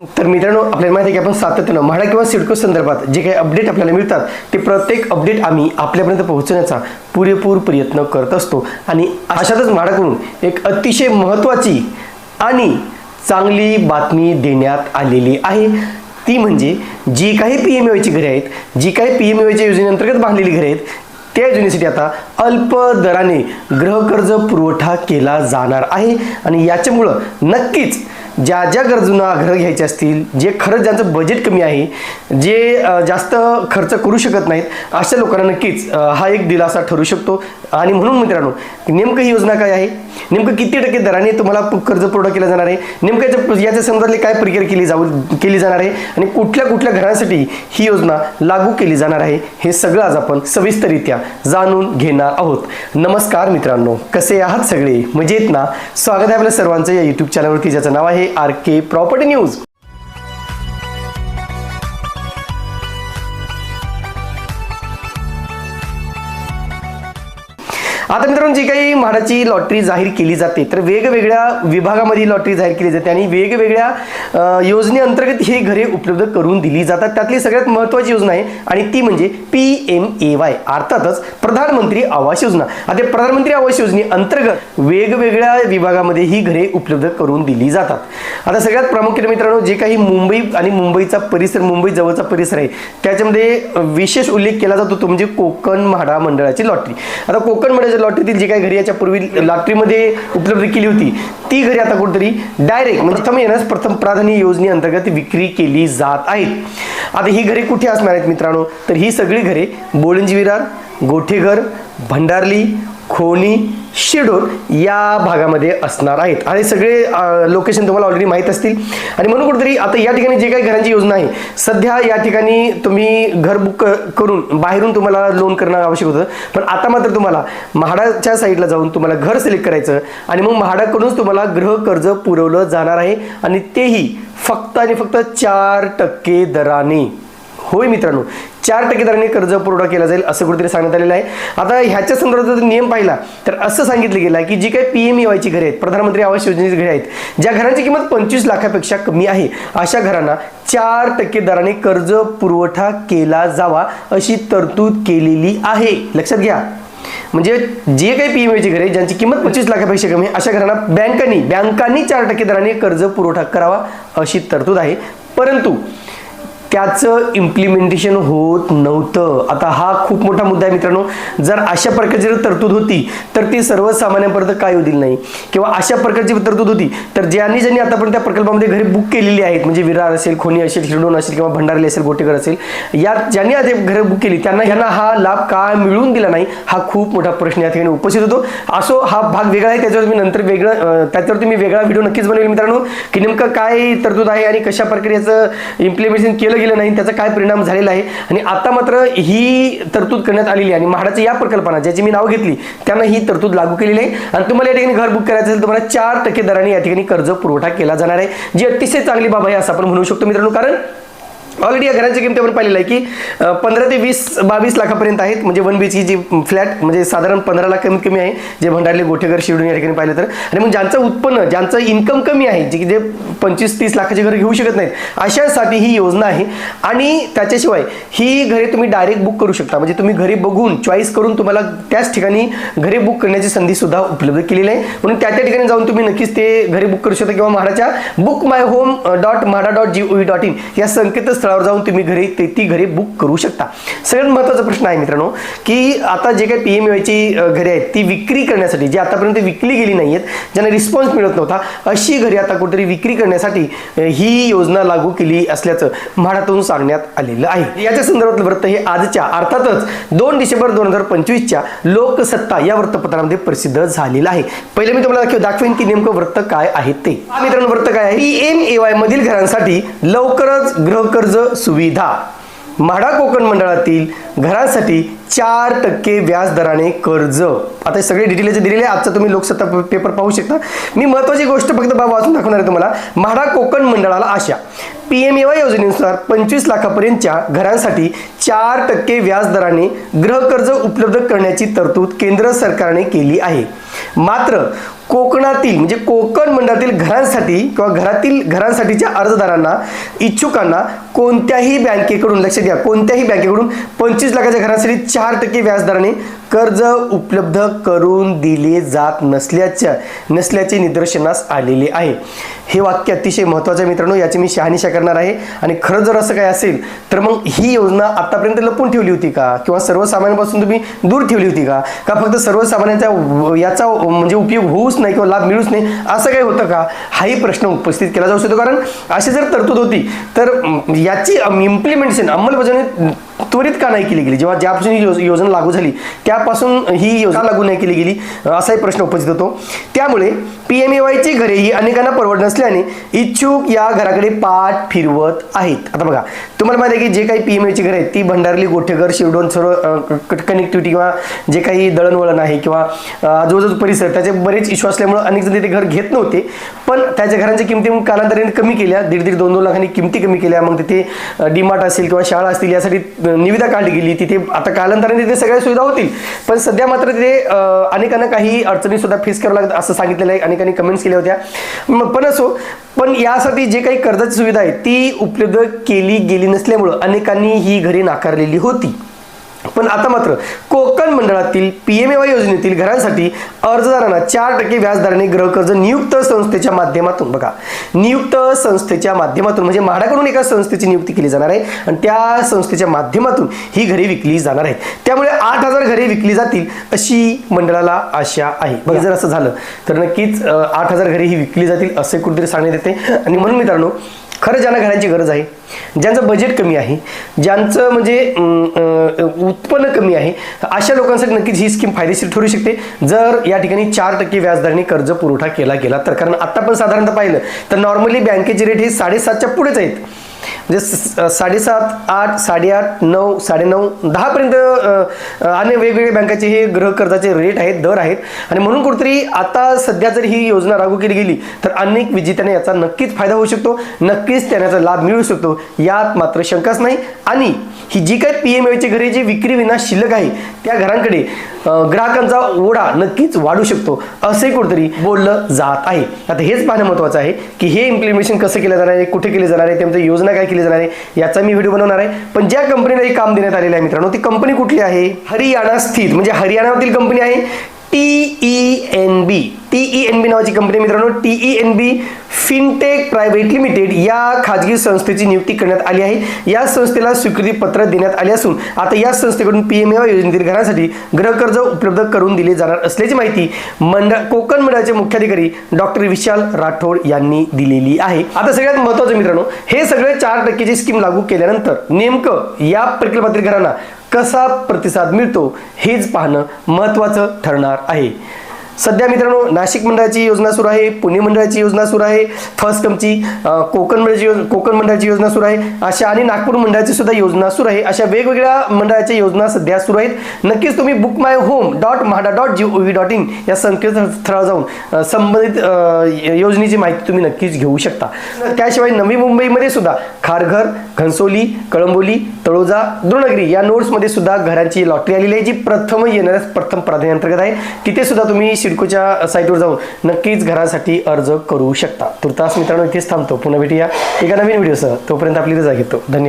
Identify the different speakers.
Speaker 1: तर मित्रांनो आपल्याला माहिती आहे की आपण सातत्यानं म्हाडा किंवा सिडको संदर्भात जे काही अपडेट आपल्याला मिळतात ते प्रत्येक अपडेट आम्ही आपल्यापर्यंत पोहोचवण्याचा पुरेपूर प्रयत्न करत असतो. आणि अशातच म्हाडाकडून एक अतिशय महत्त्वाची आणि चांगली बातमी देण्यात आलेली आहे. ती म्हणजे जी काही पी एम घरे आहेत जी काही पी एम योजनेअंतर्गत बांधलेली घरे आहेत त्या योजनेसाठी आता अल्प दराने गृहकर्ज पुरवठा केला जाणार आहे. आणि याच्यामुळं नक्कीच ज्या ज्या गरजूंना घरं घ्यायची असतील जे खरंच ज्यांचं बजेट कमी आहे जे जास्त खर्च करू शकत नाहीत अशा लोकांना नक्कीच हा एक दिलासा ठरू शकतो. आणि म्हणून मित्रांनो नेमकं ही योजना काय आहे? नेमकं किती टक्के दराने तुम्हाला कर्ज पुरवठा केला जाणार आहे? नेमकं याच्या याच्या संदर्भातली काय प्रक्रिया केली जाऊ केली जाणार आहे? आणि कुठल्या कुठल्या घरांसाठी ही योजना लागू केली जाणार आहे? हे सगळं आज आपण सविस्तररित्या जाणून घेणार आहोत. नमस्कार मित्रांनो कसे आहात सगळे? मजेत ना? स्वागत आहे आपल्या सर्वांचं या युट्यूब चॅनलवरती ज्याचं नाव आहे आर के प्रॉपर्टी न्यूज आता मित्रांनो जी काही म्हाडाची लॉटरी जाहीर केली जाते तर वेगवेगळ्या विभागामध्ये लॉटरी जाहीर केली जाते आणि वेगवेगळ्या योजनेअंतर्गत ही घरे उपलब्ध करून दिली जातात. त्यातली सगळ्यात महत्त्वाची योजना आहे आणि ती म्हणजे पी एम ए वाय अर्थातच प्रधानमंत्री आवास योजना. आता प्रधानमंत्री आवास योजनेअंतर्गत वेगवेगळ्या विभागामध्ये ही घरे उपलब्ध करून दिली जातात. आता सगळ्यात प्रामुख्याने मित्रांनो जे काही मुंबई आणि मुंबईचा परिसर मुंबई जवळचा परिसर आहे त्याच्यामध्ये विशेष उल्लेख केला जातो तो म्हणजे कोकण म्हाडा मंडळाची लॉटरी आता कोकण मंडळाच्या लॉटरीतील जी काही घरी याच्या पूर्वी लॉटरीमध्ये उपलब्ध केली होती ती घरी आता कुठेतरी डायरेक्ट म्हणजे प्रथम येण्यास प्रथम प्राधान्य योजनेअंतर्गत विक्री केली जात आहेत. आता ही घरे कुठे असणार आहेत मित्रांनो? तर ही सगळी घरे बोळंजी विरार गोठेघर भंडारली खोनी शिडोर या भागामध्ये असणार आहेत. आणि सगळे लोकेशन तुम्हाला ऑलरेडी माहीत असतील. आणि म्हणून कुठेतरी आता या ठिकाणी जे काही घरांची योजना आहे सध्या या ठिकाणी तुम्ही घर बुक करून बाहेरून तुम्हाला लोन करणं आवश्यक होतं. पण आता मात्र तुम्हाला म्हाडाच्या साईडला जाऊन तुम्हाला घर सिलेक्ट करायचं आणि मग म्हाडाकडूनच तुम्हाला गृह कर्ज पुरवलं जाणार आहे. आणि तेही फक्त आणि फक्त चार टक्के दराने. होय मित्रांनो चार टक्के दराने कर्ज पुरवठा केला जाईल असं कुठेतरी सांगण्यात आलेलं आहे. आता ह्याच्या संदर्भात जर नियम पाहिला तर असं सांगितलं गेलं आहे की जी काही पी एम घरे आहेत प्रधानमंत्री आवास योजनेची घरे आहेत ज्या घरांची किंमत पंचवीस लाखापेक्षा कमी आहे अशा घरांना चार टक्के दराने कर्ज पुरवठा केला जावा अशी तरतूद केलेली आहे. लक्षात घ्या. म्हणजे जे काही पी एम घरे ज्यांची किंमत पंचवीस लाखापेक्षा कमी आहे अशा घरांना बँकांनी बँकांनी चार टक्के दराने कर्ज पुरवठा करावा अशी तरतूद आहे. परंतु त्याचं इम्प्लिमेंटेशन होत नव्हतं. आता हा खूप मोठा मुद्दा आहे मित्रांनो. जर अशा प्रकारची जर तरतूद होती तर ती सर्वसामान्यांपर्यंत काय होतील नाही. किंवा अशा प्रकारची तरतूद होती तर ज्यांनी ज्यांनी आतापर्यंत त्या प्रकल्पामध्ये घरे बुक केलेली आहेत म्हणजे विरार असेल खोनी असेल शिरडोन असेल किंवा भंडारली असेल गोटेकर असेल या ज्यांनी आधी घरे बुक केली त्यांना ह्यांना हा लाभ का मिळून दिला नाही हा खूप मोठा प्रश्न या ठिकाणी उपस्थित होतो. असो हा भाग वेगळा आहे त्याच्यावर मी नंतर वेगळं त्याच्यावर त्याच्यावरती मी वेगळा व्हिडिओ नक्कीच बनवेल मित्रांनो की नेमकं काय तरतूद आहे आणि कशा प्रकारे याचं इम्प्लिमेंटेशन केलं गेलं नाही त्याचा काय परिणाम झालेला आहे? आणि आता मात्र ही तरतूद करण्यात आलेली आहे आणि म्हाडाच्या या प्रकल्पाना ज्याची मी नाव घेतली त्यांना ही तरतूद लागू केलेली आहे. आणि तुम्हाला या ठिकाणी घर बुक करायचं असेल तुम्हाला चार टक्के दराने या ठिकाणी कर्ज पुरवठा केला जाणार आहे. जी अतिशय चांगली बाब आहे असं आपण म्हणू शकतो मित्रांनो कारण ऑलरेडी या घरांची किंमत आपण पाहिलेलं आहे की पंधरा ते वीस बावीस लाखापर्यंत आहेत. म्हणजे वन बी जी फ्लॅट म्हणजे साधारण पंधरा लाख कमीत कमी आहे. जे भंडारले गोठेघर शिवडून या ठिकाणी पाहिलं तर. आणि मग ज्यांचं उत्पन्न ज्यांचं इन्कम कमी आहे जे की जे पंचवीस तीस लाखाचे घर घेऊ शकत नाहीत अशासाठी ही योजना आहे. आणि त्याच्याशिवाय ही घरे तुम्ही डायरेक्ट बुक करू शकता. म्हणजे तुम्ही घरी बघून चॉईस करून तुम्हाला त्याच ठिकाणी घरे बुक करण्याची संधी सुद्धा उपलब्ध केलेली आहे. म्हणून त्या त्या ठिकाणी जाऊन तुम्ही नक्कीच ते घरी बुक करू शकता किंवा म्हाडाच्या book my home dot MHADA dot G O V dot in या स्थळावर जाऊन तुम्ही घरी ते ती घरे बुक करू शकता. सगळ्यात महत्त्वाचा प्रश्न आहे मित्रांनो की आता जे काही पी एम ची घरे आहेत ती विक्री करण्यासाठी जी आतापर्यंत विकली गेली नाही आहेत ज्यांना रिस्पॉन्स मिळत नव्हता अशी घरे आता कुठेतरी विक्री करण्यासाठी ही योजना लागू केली असल्याचं म्हाडातून सांगण्यात आलेलं आहे. याच्या संदर्भातलं वृत्त हे आजच्या अर्थातच दोन डिसेंबर दोन हजार पंचवीसच्या लोकसत्ता या वृत्तपत्रामध्ये प्रसिद्ध झालेलं आहे. पहिले मी तुम्हाला दाखवेन की नेमकं वृत्त काय आहे ते. मित्रांनो वृत्त काय आहे? पी एम ए वाय मधील घरांसाठी लवकरच गृहकर्ज सुविधा. म्हाडा कोकण मंडळातील घरांसाठी चार टक्के व्याज दराने कर्ज. आता हे सगळे डिटेल जे दिलेले आजचा तुम्ही लोकसत्ता पेपर पाहू शकता. मी महत्वाची गोष्ट फक्त बाबा वाचून दाखवणार आहे तुम्हाला. म्हाडा कोकण मंडळाला आशा. पी एम एवाय योजनेनुसार पंचवीस लाखापर्यंतच्या घरांसाठी चार टक्के व्याज दराने गृहकर्ज उपलब्ध करण्याची तरतूद केंद्र सरकारने केली आहे. मात्र कोकणातील म्हणजे कोकण मंडळातील घरांसाठी किंवा घरातील घरांसाठीच्या अर्जदारांना इच्छुकांना कोणत्याही बँकेकडून लक्ष द्या कोणत्याही बँकेकडून पंचवीस लाखाच्या घरासाठी चार टक्के व्याजदराने कर्ज उपलब्ध करून दिले जात नसल्याच्या नसल्याचे निदर्शनास आलेले आहे. हे वाक्य अतिशय महत्त्वाचं आहे मित्रांनो याची मी शहानिशा करणार आहे. आणि खरं जर असं काय असेल तर मग ही योजना आतापर्यंत लपून ठेवली होती का? किंवा सर्वसामान्यांपासून तुम्ही दूर ठेवली होती का? का फक्त सर्वसामान्यांचा व- याचा म्हणजे उपयोग होऊच नाही किंवा लाभ मिळूच नाही? असं काही होतं का? हाही प्रश्न उपस्थित केला जाऊ शकतो. कारण अशी जर तरतूद होती तर याची इम्प्लिमेंटेशन अंमलबजावणी त्वरित का नाही केली गेली? जेव्हा ज्यापासून ही योजना लागू झाली त्यापासून ही योजना लागू नाही केली गेली असाही प्रश्न उपस्थित होतो. त्यामुळे पी एम ए वायची घरे ही अनेकांना परवड नसल्याने इच्छुक या घराकडे पाठ फिरवत आहेत. आता बघा तुम्हाला माहिती आहे की जे काही पी एम एची घरे आहेत ती भंडारली गोठेघर शिरडोन सर्व कनेक्टिव्हिटी किंवा जे काही दळणवळण आहे किंवा आजूबाजू परिसर त्याचे बरेच इश्यू असल्यामुळे अनेक जण तिथे घर घेत नव्हते. पण त्याच्या घरांच्या किमती मग कालांतराने कमी केल्या. दीड दीड दोन दोन लाखांनी किमती कमी केल्या. मग तिथे डीमार्ट असेल किंवा शाळा असतील यासाठी निविदा काढली गेली तिथे आता कालांतराने तिथे सगळ्या सुविधा होतील. पण सध्या मात्र तिथे अनेकांना काही अडचणी सुद्धा फेस करावं लागतात असं सांगितलेलं आहे. अनेकांनी कमेंट्स केल्या होत्या. पण असो पण यासाठी जे काही कर्जाची सुविधा आहे ती उपलब्ध केली गेली नसल्यामुळं अनेकांनी ही घरे नाकारलेली होती. पण आता मात्र कोकण मंडळातील पी एम वाय योजनेतील घरांसाठी अर्जदारांना चार टक्के व्याजदराने गृहकर्ज नियुक्त संस्थेच्या माध्यमातून. बघा नियुक्त संस्थेच्या माध्यमातून म्हणजे म्हाडाकडून एका संस्थेची नियुक्ती केली जाणार आहे आणि त्या संस्थेच्या माध्यमातून ही घरे विकली जाणार आहेत. त्यामुळे आठ हजार घरे विकली जातील अशी मंडळाला आशा आहे. बघा जर असं झालं तर नक्कीच आठ हजार घरे ही विकली जातील असे कुठेतरी सांगण्यात येते. आणि म्हणून मित्रांनो खरं ज्यांना घरांची गरज आहे ज्यांचं बजेट कमी आहे ज्यांचं म्हणजे उत्पन्न कमी आहे अशा लोकांसाठी नक्कीच ही स्कीम फायदेशीर ठरू शकते. जर या ठिकाणी चार टक्के व्याजदराने कर्ज पुरवठा केला गेला तर. कारण आत्ता पण साधारणतः पाहिलं तर नॉर्मली बँकेचे रेट हे साडेसातच्या पुढेच आहेत. म्हणजे साडेसात आठ साडेआठ नऊ साडेनऊ दहापर्यंत आणि वेगवेगळ्या बँकाचे हे गृहकर्जाचे रेट आहेत दर आहेत. आणि म्हणून कुठेतरी आता सध्या जर ही योजना लागू केली गेली तर अनेक विजेत्यांना याचा नक्कीच फायदा होऊ शकतो. नक्कीच त्यांना याचा लाभ मिळू शकतो. यात मात्र शंकाच नाही. आणि ही जी काही पी एम एची घरे जी विक्री विना शिल्लक आहे त्या घरांकडे ग्राहकांचा ओढा नक्कीच वाढू शकतो असे कुठेतरी बोललं जात आहे. आता हेच पाहणं महत्त्वाचं आहे की हे इम्प्लिमेंटेशन कसं केलं जाणार आहे कुठे केले जाणार आहे त्यामध्ये योजना काय केली जाणार आहे याचा मी व्हिडिओ बनवणार आहे. पण ज्या कंपनीला हे काम देण्यात आलेलं आहे मित्रांनो ती कंपनी कुठली आहे? हरियाणा स्थित म्हणजे हरियाणामधील कंपनी आहे T E N B T E N B नावाची कंपनी मित्रांनो. T E N B fintech private limited या खाजगी संस्थेची नियुक्ती करण्यात आली आहे. या संस्थेला स्वीकृती पत्र देण्यात आले असून आता या संस्थेकडून पी एम योजनेतील घरांसाठी गृहकर्ज उपलब्ध करून दिले जाणार असल्याची माहिती मंडळ कोकण मंडळाचे मुख्याधिकारी डॉक्टर विशाल राठोड यांनी दिलेली आहे. आता सगळ्यात महत्त्वाचं मित्रांनो हे सगळे चार टक्केची स्कीम लागू केल्यानंतर नेमकं या प्रकल्पातील घरांना कसा प्रतिसाद मिळतो हेच पाहणं महत्त्वाचं ठरणार आहे. सध्या मित्रांनो नाशिक मंडळाची योजना सुरू आहे पुणे मंडळाची योजना सुरू आहे फर्स्ट कमची कोकण मंडळाची कोकण मंडळाची योजना सुरू आहे अशा आणि नागपूर मंडळाची सुद्धा योजना सुरू आहे अशा वेगवेगळ्या मंडळाच्या योजना सध्या सुरू आहेत. नक्कीच तुम्ही book my home dot MHADA dot G O V dot in या संकेतस्थळावर जाऊन संबंधित योजनेची माहिती तुम्ही नक्कीच घेऊ शकता. त्याशिवाय नवी मुंबईमध्ये सुद्धा खारघर घनसोली कळंबोली तळोजा द्रोणगिरी या नोट्समध्ये सुद्धा घरांची लॉटरी आलेली आहे जी प्रथम येणाऱ्या प्रथम प्राधान्य अंतर्गत आहे. तिथे सुद्धा तुम्ही सिडकोच्या साईटवर जाऊन नक्कीच घरासाठी अर्ज करू शकता. तुर्तास मित्रांनो इथेच थांबतो. पुन्हा भेटूया एका नवीन व्हिडिओसह. तोपर्यंत आपली रजा घेतो. धन्यवाद.